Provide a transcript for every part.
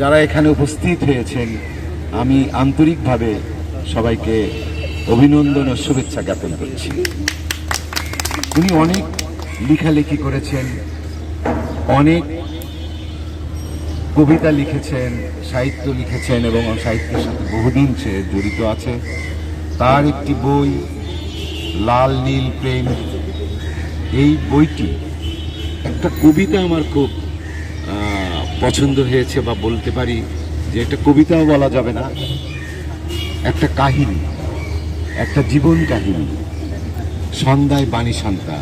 যারা এখানে উপস্থিত হয়েছেন, আমি আন্তরিকভাবে সবাইকে অভিনন্দন ও শুভেচ্ছা জ্ঞাপন করছি। উনি অনেক লেখালেখি করেছেন, অনেক কবিতা লিখেছেন, সাহিত্য লিখেছেন এবং সাহিত্যের সাথে বহুদিন সে জড়িত আছে। তার একটি বই, লাল নীল প্রেম। এই বইটি একটা কবিতা আমার খুব পছন্দ হয়েছে বা বলতে পারি যে একটা কবিতাও বলা যাবে না। একটা কাহিনী, একটা জীবন কাহিনী, সন্ধ্যায় বাণী শান্তা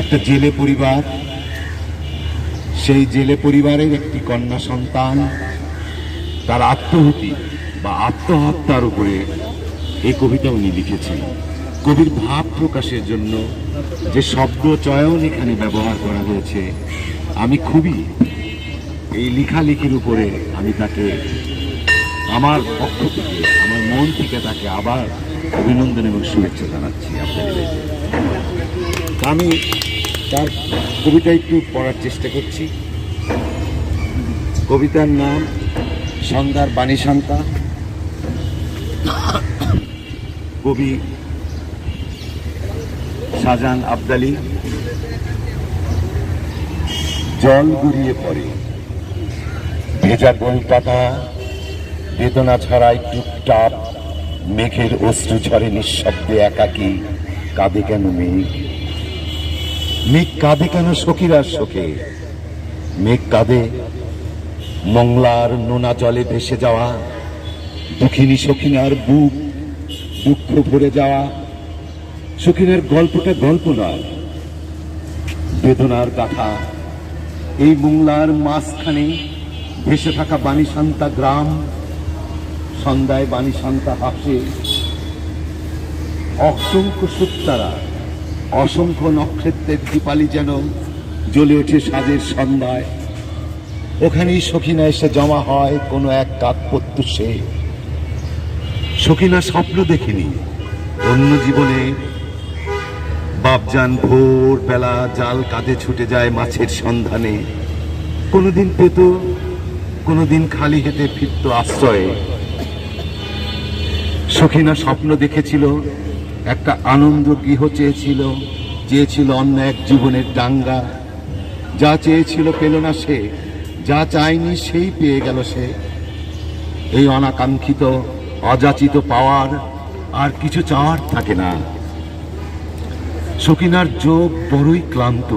একটা জেলে পরিবার, সেই জেলে পরিবারের একটি কন্যা সন্তান, তার আত্মহতি বা আত্মহত্যার উপরে এই কবিতা উনি লিখেছেন। কবির ভাব প্রকাশের জন্য যে শব্দ চয়ন এখানে ব্যবহার করা হয়েছে, আমি খুবই এই লেখালেখির উপরে আমি তাকে আমার পক্ষ থেকে, আমার মন থেকে তাকে আবার অভিনন্দন এবং শুভেচ্ছা জানাচ্ছি আপনাদের আমি তার কবিতা একটু পড়ার চেষ্টা করছি। কবিতার নাম সন্ধ্যার বাণী শান্তা। কবি শাহজাহান আবদালি। জল গড়িয়ে পড়ে। ভেজা গোল পাতা বেদনা ছড়ায় টুকটাপ মেঘের অশ্রু ঝরে নিঃশব্দে একাকী, কাঁদে কেন মেঘ? মেঘ কাঁদে কেন সখীরার শোকে? মেঘ কাঁদে মংলার নোনা জলে ভেসে যাওয়া, দুঃখিনী সখিনার বুক দুঃখ ভরে যাওয়া। সখিনের গল্পটা গল্প নয়, বেদনার গাথা। এই মোংলার মাঝখানে ভেসে থাকা বাণীশান্তা গ্রাম, সন্ধ্যায় বাণীশান্তা হাসে অসংখ্য সুতারা অসংখ্য নক্ষত্রের দীপালি যেন জ্বলে ওঠে সাজের সন্ধ্যায়। ওখানেই সখিনা এসে জমা হয় কোনো এক কাক প্রত্যুষে সখিনা স্বপ্ন দেখিনি, অন্য জীবনে বাপজান ভোর বেলা জাল কাঁধে ছুটে যায় মাছের সন্ধানে। কোনোদিন পেত কোনোদিন খালি হেঁটে ফিরত আশ্রয়ে। সখিনা স্বপ্ন দেখেছিল, একটা আনন্দ গৃহ চেয়েছিল চেয়েছিল অন্য এক জীবনের ডাঙ্গা যা চেয়েছিল পেল না সে, যা চায়নি সেই পেয়ে গেল সে। এই অনাকাঙ্ক্ষিত, অযাচিত পাওয়ার আর কিছু চাওয়ার থাকে না। সকিনার যোগ বড়ই ক্লান্ত।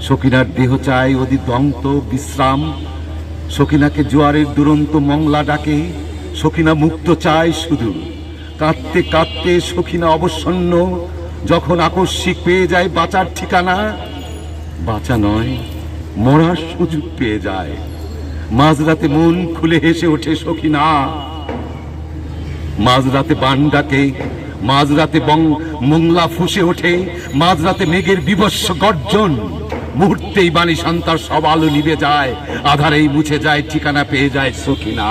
সকিনার দেহ চায় অধিদন্ত বিশ্রাম সকিনাকে জোয়ারের দুরন্ত মংলা ডাকে, সখিনা মুক্ত চায় শুধু। কাঁদতে কাঁদতে সখিনা অবসন্ন, যখন আকস্মিক পেয়ে যায় বাঁচার ঠিকানা, বাঁচা নয়, মরার সুযোগ পেয়ে যায়। মাঝরাতে মন খুলে হেসে ওঠে সখিনা। মাঝরাতে বান ডাকে, মাঝরাতে বং মোংলা ফুসে ওঠে, মাঝরাতে মেঘের বিভৎস গর্জন। মুহূর্তেই বাণী শান্তার সব আলো নিভে যায়, আধারেই মুছে যায়, ঠিকানা পেয়ে যায় সখিনা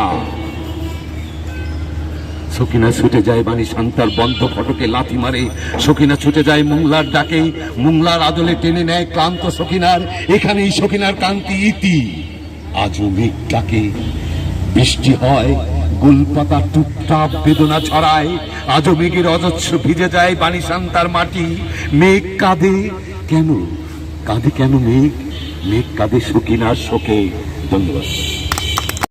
সখিনা ছুটে যায় বাণী শান্তার বন্ধ ফটকে লাথি মারে। সখিনা ছুটে যায় মুংলার ডাকে, মুংলার আদলে টেনে নেয় ক্লান্ত সখিনার এখানেই সখিনার কান্তি ইতি। আজও মেঘ ডাকে বৃষ্টি হয়, গুলপাতা টুকটাপ বেদনা ছড়ায়। আজও মেঘের অজস্র ভিজে যায় বাণী শান্তার মাটি। মেঘ কাঁদে, কেন কাঁদে কেন মেঘ? মেঘ কাঁদে সখিনার শোকে। ধন্যবাদ।